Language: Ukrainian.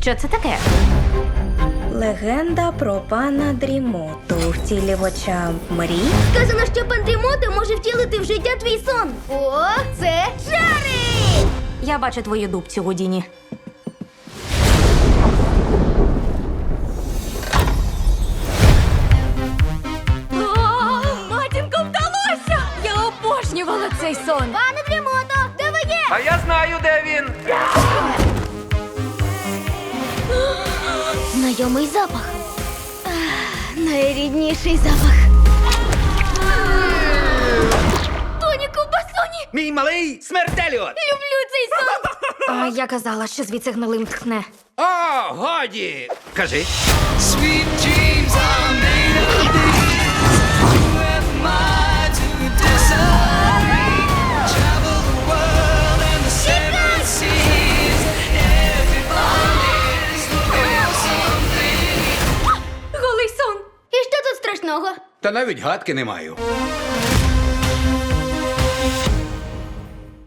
Що це таке? Легенда про пана Дрімоту, втілювача мрій. Сказано, що пан Дрімота може втілити в життя твій сон. О, це чари! Я бачу твою дубцю, Гудіні. Матінко, вдалося! Я обожнювала цей сон. Пане Дрімото, де ви є? А я знаю, де він. Знайомий запах. Ах, Найрідніший запах. Тоніку басоні! Мій малий смертельот. Люблю цей сон! А я казала, що звідси гнилим тхне. О, годі. Кажи. Sweet що? Та навіть гадки не маю.